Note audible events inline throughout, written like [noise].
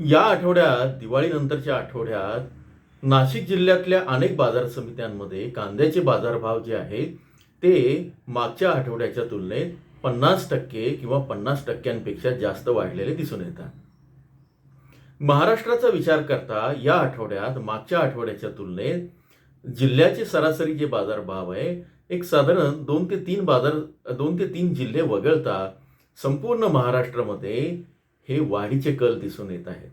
या आठवड्यात दिवाळीनंतरच्या आठवड्यात नाशिक जिल्ह्यातल्या अनेक बाजार समित्यांमध्ये कांद्याचे बाजारभाव जे आहेत ते मागच्या आठवड्याच्या तुलनेत पन्नास टक्के किंवा पन्नास टक्क्यांपेक्षा जास्त वाढलेले दिसून येतात. महाराष्ट्राचा विचार करता या आठवड्यात मागच्या आठवड्याच्या तुलनेत जिल्ह्याचे सरासरी जे बाजारभाव आहे एक साधारण दोन ते तीन बाजार दोन ते तीन जिल्हे वगळता संपूर्ण महाराष्ट्रामध्ये हे वाढीचे कल दिसून येत आहेत.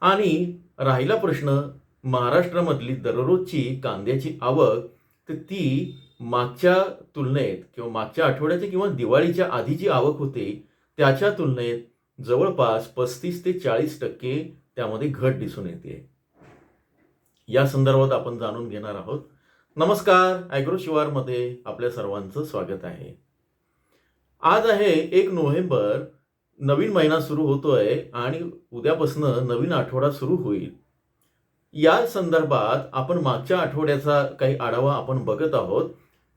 आणि राहिला प्रश्न महाराष्ट्रामधली दररोजची कांद्याची आवक तर ती मागच्या तुलनेत किंवा मागच्या आठवड्याची किंवा दिवाळीच्या आधी जी आवक होती त्याच्या तुलनेत जवळपास पस्तीस ते चाळीस टक्के त्यामध्ये घट दिसून येते. या संदर्भात आपण जाणून घेणार आहोत. नमस्कार ॲग्रो शिवारमध्ये आपल्या सर्वांचं स्वागत आहे. आज आहे एक नोव्हेंबर नवीन महिना सुरू होतोय आणि उद्यापासून नवीन आठवडा सुरू होईल. या संदर्भात आपण मागच्या आठवड्याचा काही आढावा आपण बघत आहोत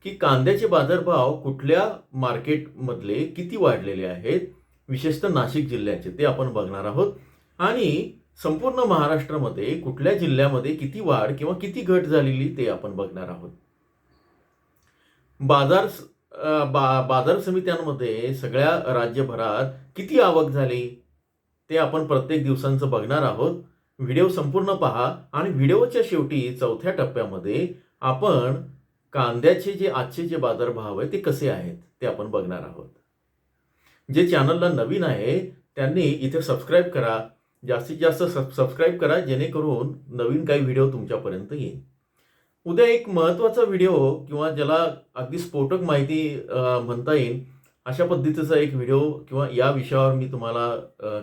की कांद्याचे बाजारभाव कुठल्या मार्केटमधले किती वाढलेले आहेत विशेषतः नाशिक जिल्ह्याचे ते आपण बघणार आहोत. आणि संपूर्ण महाराष्ट्रामध्ये कुठल्या जिल्ह्यामध्ये किती वाढ किंवा किती घट झालेली ते आपण बघणार आहोत. बाजार बा बाजार समित्यांमध्ये सगळ्या राज्यभरात किती आवक झाली? ते आपण प्रत्येक दिवसांचं बघणार आहोत. व्हिडिओ संपूर्ण पहा आणि व्हिडिओच्या शेवटी चौथ्या टप्प्यामध्ये आपण कांद्याचे जे आजचे जे बाजारभाव आहे ते कसे आहेत ते आपण बघणार आहोत. जे चॅनलला नवीन आहे त्यांनी इथे सबस्क्राईब करा. जास्तीत जास्त सब सबस्क्राईब करा जेणेकरून नवीन काही व्हिडिओ तुमच्यापर्यंत येईल. उद्या एक महत्त्वाचा व्हिडिओ किंवा ज्याला अगदी स्फोटक माहिती म्हणता येईल अशा पद्धतीचा एक व्हिडिओ किंवा या विषयावर मी तुम्हाला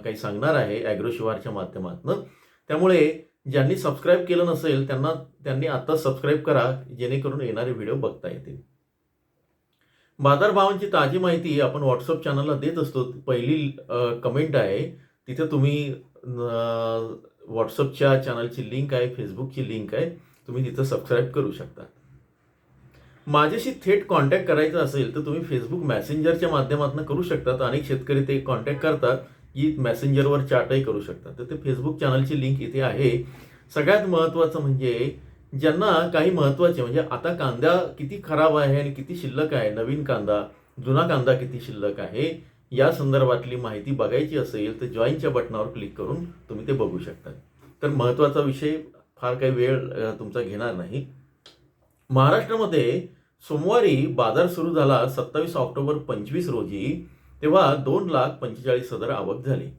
काही सांगणार आहे ॲग्रो शिवारच्या माध्यमातून. त्यामुळे ज्यांनी सबस्क्राईब केलं नसेल त्यांना त्यांनी आता सबस्क्राईब करा जेणेकरून येणारे व्हिडिओ बघता येतील. बाजारभावांची ताजी माहिती आपण व्हॉट्सअप चॅनलला देत असतो. पहिली कमेंट आहे तिथे तुम्ही व्हॉट्सअपच्या चॅनलची लिंक आहे फेसबुकची लिंक आहे. तुम्ही तिथं सबस्क्राईब करू शकता. माझ्याशी थेट कॉन्टॅक्ट करायचा असेल तर तुम्ही फेसबुक मॅसेंजरच्या माध्यमातून करू शकतात अनेक शेतकरी ते कॉन्टॅक्ट करतात. की मॅसेंजरवर चॅटही करू शकतात. तर ते फेसबुक चॅनलची लिंक इथे आहे. सगळ्यात महत्त्वाचं म्हणजे ज्यांना काही महत्त्वाचे म्हणजे आता कांदा किती खराब आहे आणि किती शिल्लक आहे नवीन कांदा जुना कांदा किती शिल्लक आहे या संदर्भातली माहिती बघायची असेल तर जॉईनच्या बटनावर क्लिक करून तुम्ही ते बघू शकता. तर महत्त्वाचा विषय फार काही वेळ तुमचा घेणार नाही. महाराष्ट्रामध्ये सोमवारी बाजार सुरू झाला सत्तावीस ऑक्टोबर पंचवीस रोजी तेव्हा दोन लाख पंचेचाळीस हजार आवक झाली.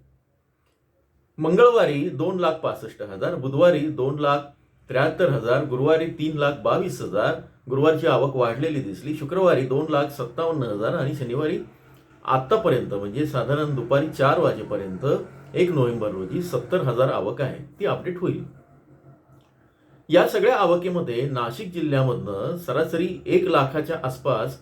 मंगळवारी दोन लाख पासष्ट हजार बुधवारी दोन लाख त्र्याहत्तर हजार गुरुवारी तीन लाख बावीस हजार गुरुवारची आवक वाढलेली दिसली. शुक्रवारी दोन लाख सत्तावन्न हजार आणि शनिवारी आत्तापर्यंत म्हणजे साधारण दुपारी चार वाजेपर्यंत एक नोव्हेंबर रोजी सत्तर हजार आवक आहे. ती अपडेट होईल. या सगळ्या आवकेमध्ये नाशिक जिल्ह्यामधनं सरासरी एक लाखाच्या आसपास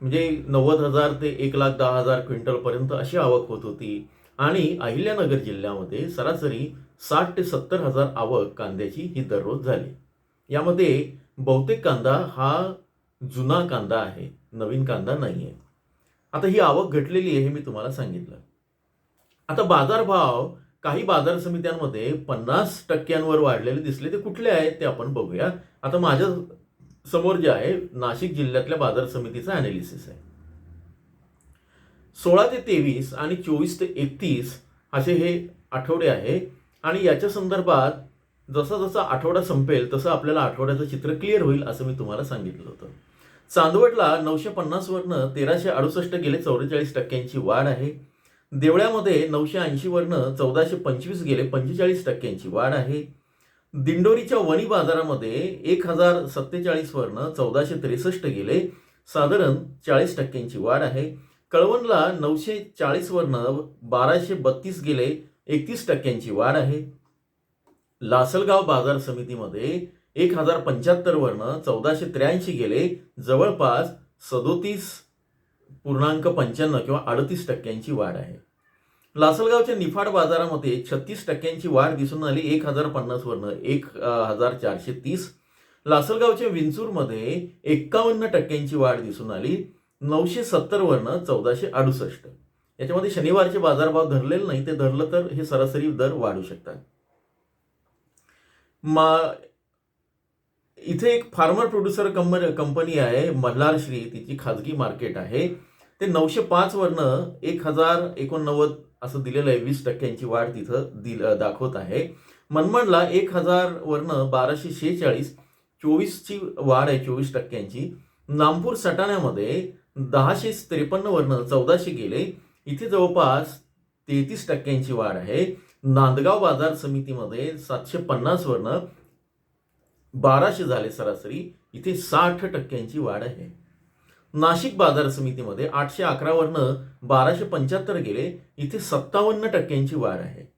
म्हणजे नव्वद हजार ते एक लाख दहा हजार क्विंटलपर्यंत अशी आवक होत होती. आणि अहिल्यानगर जिल्ह्यामध्ये सरासरी साठ ते सत्तर हजार आवक कांद्याची ही दररोज झाली. यामध्ये बहुतेक कांदा हा जुना कांदा आहे नवीन कांदा नाही आहे आता ही आवक घटलेली आहे हे मी तुम्हाला सांगितलं. आता बाजारभाव काही बाजार समित्यांमध्ये पन्नास टक्क्यांवर वाढलेले दिसले ते कुठले आहेत ते आपण बघूया. आता माझ्यासमोर जे आहे नाशिक जिल्ह्यातल्या बाजार समितीचा अनालिसिस आहे. सोळा ते तेवीस आणि चोवीस ते एकतीस असे हे आठवडे आहे. आणि याच्या संदर्भात जसा जसा आठवडा संपेल तसं आपल्याला आठवड्याचं चित्र क्लिअर होईल असं मी तुम्हाला सांगितलं होतं. चांदवडला नऊशे पन्नासवरनं तेराशे अडुसष्ट गेले चौवेचाळीस टक्क्यांची वाढ आहे. देवळ्यामध्ये नऊशे ऐंशीवरनं चौदाशे पंचवीस गेले पंचेचाळीस टक्क्यांची वाढ आहे. दिंडोरीच्या वणी बाजारामध्ये एक हजार सत्तेचाळीसवरनं चौदाशे त्रेसष्ट गेले साधारण चाळीस टक्क्यांची वाढ आहे. कळवणला नऊशे चाळीसवरनं बाराशे बत्तीस गेले एकतीस टक्क्यांची वाढ आहे. लासलगाव बाजार समितीमध्ये एक हजार पंच्याहत्तरवरनं चौदाशे त्र्याऐंशी गेले जवळपास सदोतीस पूर्णांक पंच्याण्णव किंवा अडतीस टक्क्यांची वाढ आहे. लासलगावच्या निफाड बाजारामध्ये छत्तीस टक्क्यांची वाढ दिसून आली. एक हजार पन्नासवरनं एक हजार चारशे तीस. लासलगावच्या विंचूरमध्ये एक्कावन्न टक्क्यांची वाढ दिसून आली. नऊशे सत्तरवरनं चौदाशे अडुसष्ट. याच्यामध्ये शनिवारचे बाजारभाव धरलेले नाही ते धरलं तर हे सरासरी दर वाढू शकतात. मा इथे एक फार्मर प्रोड्युसर कंपनी कंपनी आहे मल्हारश्री तिची खाजगी मार्केट आहे. ते नऊशे पाच वरनं एक हजार एकोणनव्वद असं दिलेलं आहे वीस टक्क्यांची वाढ तिथं दिल दाखवत आहे. मनमाडला एक हजार वरनं बाराशे शेहेचाळीस चोवीसची वाढ आहे चोवीस टक्क्यांची. नामपूर सटाण्यामध्ये दहाशे त्रेपन्न वरनं चौदाशे गेले. इथे जवळपास तेहतीस टक्क्यांची वाढ आहे. नांदगाव बाजार समितीमध्ये सातशे पन्नास वरनं बाराशे झाले सरासरी. इथे साठ टक्क्यांची वाढ आहे. नाशिक बाजार समितीमध्ये आठशे अकरावरनं बाराशे पंच्याहत्तर गेले. इथे सत्तावन्न टक्क्यांची वाढ आहे.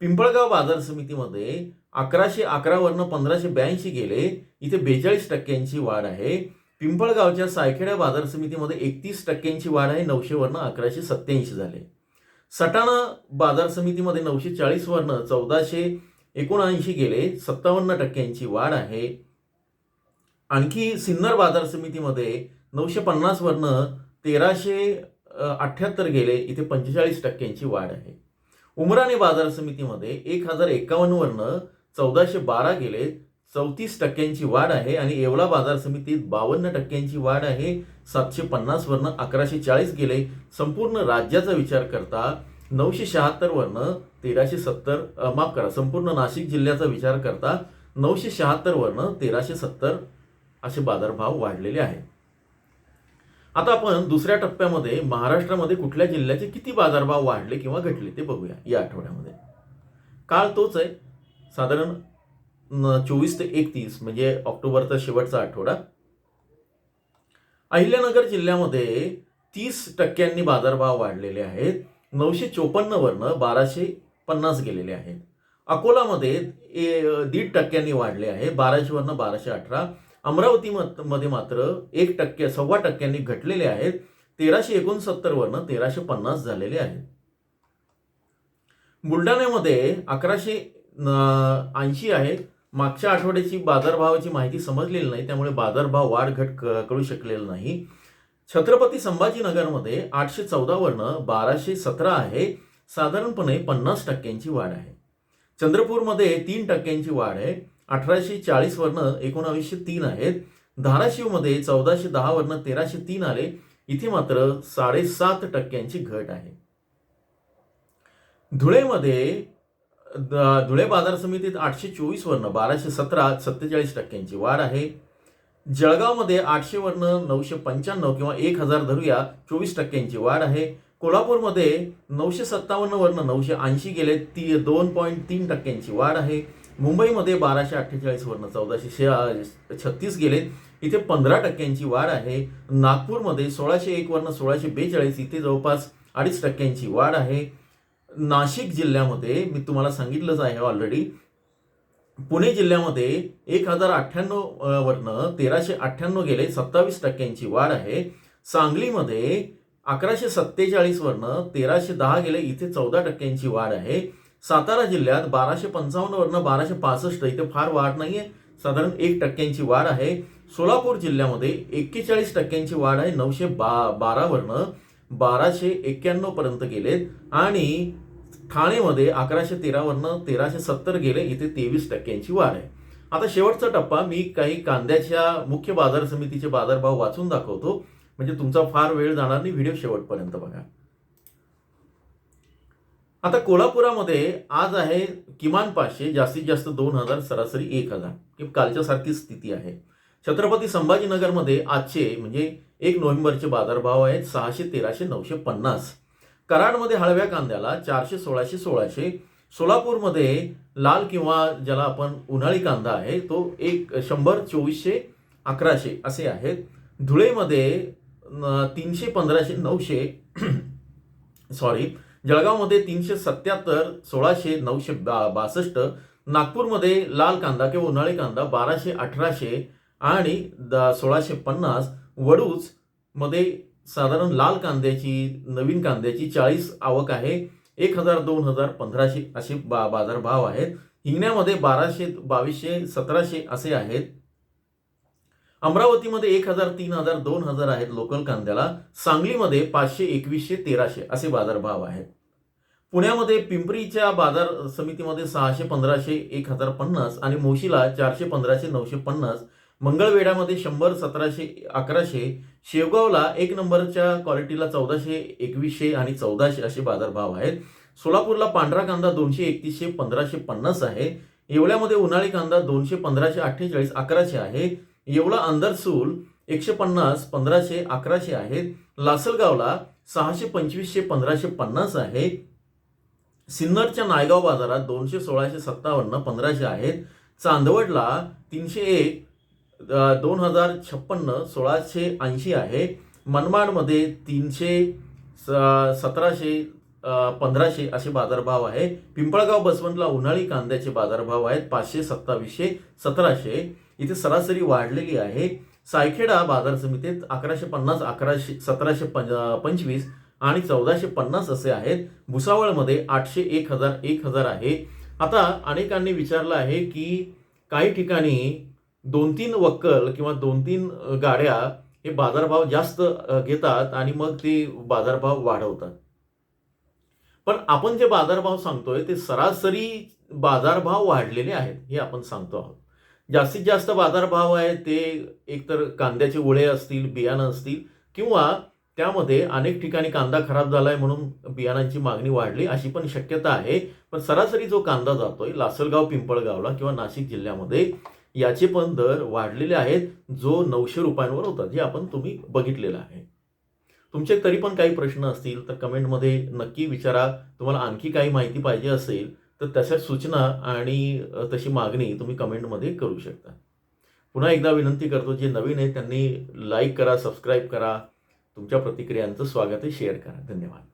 पिंपळगाव बाजार समितीमध्ये अकराशे अकरावरनं पंधराशे ब्याऐंशी गेले. इथे बेचाळीस टक्क्यांची वाढ आहे. पिंपळगावच्या सायखेड्या बाजार समितीमध्ये एकतीस टक्क्यांची वाढ आहे. नऊशेवरनं अकराशे सत्याऐंशी झाले. सटाणा बाजार समितीमध्ये नऊशे चाळीसवरनं चौदाशे एकोणऐंशी गेले सत्तावन्न टक्क्यांची वाढ आहे. आणखी सिन्नर बाजार समितीमध्ये नऊशे पन्नासवरनं तेराशे अठ्ठ्याहत्तर गेले इथे पंचेचाळीस टक्क्यांची वाढ आहे. उमराणे बाजार समितीमध्ये एक हजार एकावन्नवरनं चौदाशे बारा गेले चौतीस टक्क्यांची वाढ आहे आणि येवला बाजार समितीत बावन्न टक्क्यांची वाढ आहे. सातशे पन्नासवरनं अकराशे चाळीस गेले. संपूर्ण राज्याचा विचार करता नऊशे शहात्तरवरनं तेराशे सत्तर माफ करा संपूर्ण नाशिक जिल्ह्याचा विचार करता नऊशे शहात्तरवरनं तेराशे सत्तर असे बाजारभाव वाढलेले आहेत. आता आपण दुसऱ्या टप्प्यामध्ये महाराष्ट्रामध्ये कुठल्या जिल्ह्याचे किती बाजारभाव वाढले किंवा घटले ते बघूया या आठवड्यामध्ये. काळ तोच आहे. साधारण चोवीस ते एकतीस म्हणजे ऑक्टोबरचा शेवटचा आठवडा. अहिल्यानगर जिल्ह्यामध्ये तीस टक्क्यांनी बाजारभाव वाढलेले आहेत. नऊशे चोपन्नवरनं बाराशे पन्नास गेलेले आहेत. अकोलामध्ये ए- दीड टक्क्यांनी वाढले आहे. बाराशेवरनं बाराशे अठरा. अमरावती मध्ये मात्र एक टक्के सव्वा टक्क्यांनी घटलेले आहेत. तेराशे एकोणसत्तरवरनं तेराशे पन्नास झालेले आहेत. बुलढाण्यामध्ये अकराशे ऐंशी आहेत मागच्या आठवड्याची बाजारभावाची माहिती समजलेली नाही त्यामुळे बाजारभाव वाढ घट क- कळू शकलेलं नाही. छत्रपती संभाजीनगरमध्ये आठशे चौदावरनं बाराशे सतरा आहे. साधारणपणे पन्नास टक्क्यांची वाढ आहे. चंद्रपूरमध्ये तीन टक्क्यांची वाढ आहे. अठराशे चाळीसवरनं एकोणावीसशे तीन आहेत. धाराशिवमध्ये चौदाशे दहावरनं तेराशे तीन आले. इथे मात्र साडेसात टक्क्यांची घट आहे. धुळेमध्ये धुळे बाजार समितीत आठशे चोवीस वर्ण बाराशे सतरा सत्तेचाळीस टक्क्यांची वाढ आहे. जळगावमध्ये आठशे वर्ण नऊशे पंच्याण्णव किंवा एक हजार धरूया चोवीस टक्क्यांची वाढ आहे. कोल्हापूरमध्ये नऊशे सत्तावन्न वर्ण नऊशे ऐंशी गेले ती दोन पॉईंट तीन टक्क्यांची वाढ आहे. मुंबईमध्ये बाराशे अठ्ठेचाळीसवरनं चौदाशे शे छत्तीस गेले इथे पंधरा टक्क्यांची वाढ आहे. नागपूरमध्ये सोळाशे एक सोळाशे बेचाळीस इथे जवळपास अडीच टक्क्यांची वाढ आहे. नाशिक जिल्ह्यामध्ये मी तुम्हाला सांगितलंच आहे ऑलरेडी पुणे जिल्ह्यामध्ये एक हजार अठ्ठ्याण्णव वरनं तेराशे अठ्ठ्याण्णव गेले सत्तावीस टक्क्यांची वाढ आहे. सांगलीमध्ये अकराशे सत्तेचाळीस वरनं तेराशे दहा गेले इथे चौदा टक्क्यांची वाढ आहे. सातारा जिल्ह्यात बाराशे पंचावन्न वरनं बाराशे पासष्ट इथे फार वाढ नाही आहे साधारण एक टक्क्यांची वाढ आहे. सोलापूर जिल्ह्यामध्ये एक्केचाळीस टक्क्यांची वाढ आहे नऊशे बा बारावरनं बाराशे एक्क्याण्णव पर्यंत गेलेत. आणि ठाणेमध्ये अकराशे तेरावरनं तेराशे सत्तर गेले इथे तेवीस टक्क्यांची वाढ आहे. आता शेवटचा टप्पा मी काही कांद्याच्या मुख्य बाजार समितीचे बाजारभाव वाचून दाखवतो. म्हणजे तुमचा फार वेळ जाणार नाही व्हिडिओ शेवटपर्यंत बघा. आता कोल्हापुरामध्ये आज आहे किमान पाचशे जास्तीत जास्त दोन हजार सरासरी एक हजार. कालच्या सारखी स्थिती आहे. छत्रपती संभाजीनगरमध्ये आजचे म्हणजे एक नोव्हेंबरचे बाजारभाव आहेत सहाशे तेराशे नऊशे पन्नास. कराडमध्ये हळव्या कांद्याला चारशे सोळाशे सोळाशे. सोलापूरमध्ये लाल किंवा ज्याला आपण उन्हाळी कांदा आहे तो एक शंभर चोवीसशे अकराशे असे आहेत. धुळेमध्ये तीनशे पंधराशे नऊशे [clears throat] सॉरी जळगावमध्ये तीनशे सत्याहत्तर सोळाशे नऊशे बा बासष्ट नागपूरमध्ये लाल कांदा किंवा उन्हाळी कांदा बाराशे अठराशे आणि द सोळाशे पन्नास. वडूजमध्ये साधारण लाल कांद्याची नवीन कांद्याची चाळीस आवक आहे. एक हजार दोन हजार पंधराशे असे बा बाजारभाव आहेत. हिंगण्यामध्ये बाराशे बावीसशे सतराशे असे आहेत. अमरावतीमध्ये एक हजार तीन हजार दोन हजार आहेत लोकल कांद्याला. सांगलीमध्ये पाचशे एकवीसशे तेराशे असे बाजारभाव आहेत. पुण्यामध्ये पिंपरीच्या बाजार समितीमध्ये सहाशे पंधराशे एक हजार पन्नास आणि मोशीला चारशे पंधराशे नऊशे पन्नास मंगळवेढ्यामध्ये शंभर सतराशे अकराशे शेवगावला एक नंबरच्या क्वालिटीला चौदाशे एकवीसशे आणि चौदाशे असे बाजारभाव आहेत. सोलापूरला पांढरा कांदा दोनशे एकतीसशे पंधराशे पन्नास आहे. येवल्यामध्ये उन्हाळी कांदा दोनशे पंधराशे अठ्ठेचाळीस अकराशे आहे. येवला अंदरसूल एकशे पन्नास पंधराशे अकराशे आहेत लासलगावला सहाशे पंचवीसशे पंधराशे पन्नास आहे. सिन्नरच्या नायगाव बाजारात दोनशे सोळाशे सत्तावन्न पंधराशे आहेत. चांदवडला तीनशे एक दोन हजार छप्पन्न सोळाशे ऐंशी आहे. मनमाडमध्ये तीनशे स- सतराशे पंधराशे असे बाजारभाव आहे. पिंपळगाव बसवंतला उन्हाळी कांद्याचे बाजारभाव आहेत पाचशे सत्तावीसशे सतराशे. इथे सरासरी वाढलेली आहे. सायखेडा बाजार समितीत अकराशे पन्नास अकराशे सतराशे पं पंचवीस आणि चौदाशे पन्नास असे आहेत. भुसावळमध्ये आठशे एक हजार एक हजार आहे. आता अनेकांनी विचारलं आहे की काही ठिकाणी दोन तीन वक्कल किंवा दोन तीन गाड्या हे बाजारभाव जास्त घेतात आणि मग ते बाजारभाव वाढवतात. पण आपण जे बाजारभाव सांगतोय ते सरासरी बाजारभाव वाढलेले आहेत हे आपण सांगतो आहोत. जास्तीत जास्त बाजारभाव आहे ते एकतर कांद्याचे ओळे असतील बियाणं असतील किंवा त्यामध्ये अनेक ठिकाणी कांदा खराब झालाय म्हणून बियाणांची मागणी वाढली अशी पण शक्यता आहे. पण सरासरी जो कांदा जातोय लासलगाव पिंपळगावला किंवा नाशिक जिल्ह्यामध्ये याचे पण दर वाढलेले आहेत जो नऊशे रुपयांवर होता जे आपण तुम्ही बघितलेलं आहे. तुमचे तरी पण काही प्रश्न असतील तर कमेंटमध्ये नक्की विचारा. तुम्हाला आणखी काही माहिती पाहिजे असेल तर तशा सूचना आणि तशी मागणी तुम्ही कमेंटमध्ये करू शकता. पुन्हा एकदा विनंती करतो जे नवीन आहे त्यांनी लाईक करा सबस्क्राईब करा. तुमच्या प्रतिक्रियांचं स्वागत आहे शेअर करा. धन्यवाद.